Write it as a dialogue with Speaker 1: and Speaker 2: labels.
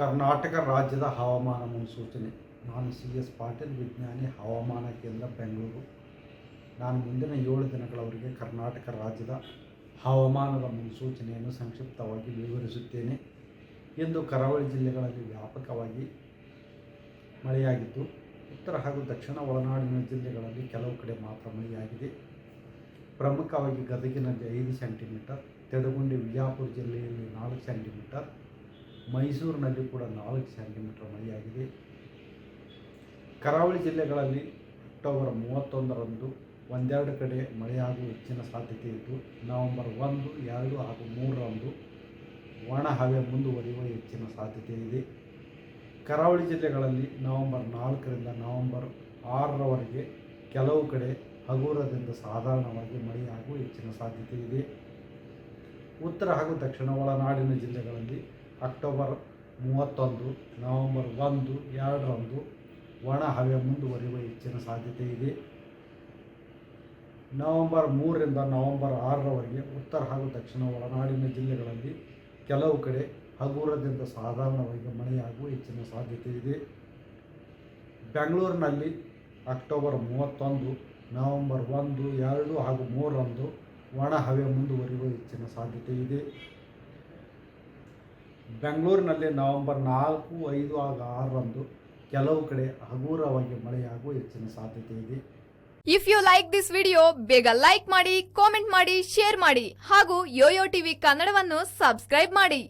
Speaker 1: ಕರ್ನಾಟಕ ರಾಜ್ಯದ ಹವಾಮಾನ ಮುನ್ಸೂಚನೆ. ನಾನು ಸಿ ಎಸ್ ಪಾಟೀಲ್, ವಿಜ್ಞಾನಿ, ಹವಾಮಾನ ಕೇಂದ್ರ, ಬೆಂಗಳೂರು. ನಾನು ಮುಂದಿನ ಏಳು ದಿನಗಳವರೆಗೆ ಕರ್ನಾಟಕ ರಾಜ್ಯದ ಹವಾಮಾನದ ಮುನ್ಸೂಚನೆಯನ್ನು ಸಂಕ್ಷಿಪ್ತವಾಗಿ ವಿವರಿಸುತ್ತೇನೆ. ಇಂದು ಕರಾವಳಿ ಜಿಲ್ಲೆಗಳಲ್ಲಿ ವ್ಯಾಪಕವಾಗಿ ಮಳೆಯಾಗಿದ್ದು, ಉತ್ತರ ಹಾಗೂ ದಕ್ಷಿಣ ಒಳನಾಡಿನ ಜಿಲ್ಲೆಗಳಲ್ಲಿ ಕೆಲವು ಕಡೆ ಮಾತ್ರ ಮಳೆಯಾಗಿದೆ. ಪ್ರಮುಖವಾಗಿ ಗದಗಿನಲ್ಲಿ ಐದು ಸೆಂಟಿಮೀಟರ್ ತೆಡಗುಂಡಿ ವಿಜಯಪುರ ಜಿಲ್ಲೆಯಲ್ಲಿ ನಾಲ್ಕು ಸೆಂಟಿಮೀಟರ್ ಮೈಸೂರಿನಲ್ಲಿ ಕೂಡ ನಾಲ್ಕು ಸೆಂಟಿಮೀಟರ್ ಮಳೆಯಾಗಿದೆ ಕರಾವಳಿ ಜಿಲ್ಲೆಗಳಲ್ಲಿ ಅಕ್ಟೋಬರ್ ಮೂವತ್ತೊಂದರಂದು ಒಂದೆರಡು ಕಡೆ ಮಳೆಯಾಗುವ ಹೆಚ್ಚಿನ ಸಾಧ್ಯತೆ ಇದ್ದು, ನವೆಂಬರ್ ಒಂದು, ಎರಡು ಹಾಗೂ ಮೂರರಂದು ಒಣ ಹವೆ ಮುಂದುವರಿಯುವ ಹೆಚ್ಚಿನ ಸಾಧ್ಯತೆ ಇದೆ. ಕರಾವಳಿ ಜಿಲ್ಲೆಗಳಲ್ಲಿ ನವೆಂಬರ್ ನಾಲ್ಕರಿಂದ ನವೆಂಬರ್ ಆರರವರೆಗೆ ಕೆಲವು ಕಡೆ ಹಗುರದಿಂದ ಸಾಧಾರಣವಾಗಿ ಮಳೆಯಾಗುವ ಹೆಚ್ಚಿನ ಸಾಧ್ಯತೆ ಇದೆ. ಉತ್ತರ ಹಾಗೂ ದಕ್ಷಿಣ ಒಳನಾಡಿನ ಜಿಲ್ಲೆಗಳಲ್ಲಿ ಅಕ್ಟೋಬರ್ ಮೂವತ್ತೊಂದು, ನವೆಂಬರ್ ಒಂದು, ಎರಡರಂದು ಒಣ ಹವೆ ಮುಂದುವರಿಯುವ ಹೆಚ್ಚಿನ ಸಾಧ್ಯತೆ ಇದೆ. ನವೆಂಬರ್ ಮೂರರಿಂದ ನವೆಂಬರ್ ಆರರವರೆಗೆ ಉತ್ತರ ಹಾಗೂ ದಕ್ಷಿಣ ಒಳನಾಡಿನ ಜಿಲ್ಲೆಗಳಲ್ಲಿ ಕೆಲವು ಕಡೆ ಹಗುರದಿಂದ ಸಾಧಾರಣವಾಗಿ ಮಳೆಯಾಗುವ ಹೆಚ್ಚಿನ ಸಾಧ್ಯತೆ ಇದೆ. ಬೆಂಗಳೂರಿನಲ್ಲಿ ಅಕ್ಟೋಬರ್ ಮೂವತ್ತೊಂದು, ನವೆಂಬರ್ ಒಂದು, ಎರಡು ಹಾಗೂ ಮೂರರಂದು ಒಣ ಹವೆ ಮುಂದುವರಿಯುವ ಹೆಚ್ಚಿನ ಸಾಧ್ಯತೆ ಇದೆ. ಬೆಂಗಳೂರಿನಲ್ಲಿ ನವೆಂಬರ್ ನಾಲ್ಕು, ಐದು ಹಾಗೂ ಆರರಂದು ಕೆಲವು ಕಡೆ ಹಗುರವಾಗಿ ಮಳೆಯಾಗುವ ಹೆಚ್ಚಿನ ಸಾಧ್ಯತೆ ಇದೆ.
Speaker 2: If you like this video ಬೇಗ ಲೈಕ್ ಮಾಡಿ ಕಾಮೆಂಟ್ ಮಾಡಿ ಶೇರ್ ಮಾಡಿ ಹಾಗೂ ಯೋಯೋ ಟಿವಿ ಕನ್ನಡವನ್ನು ಸಬ್ಸ್ಕ್ರೈಬ್ ಮಾಡಿ.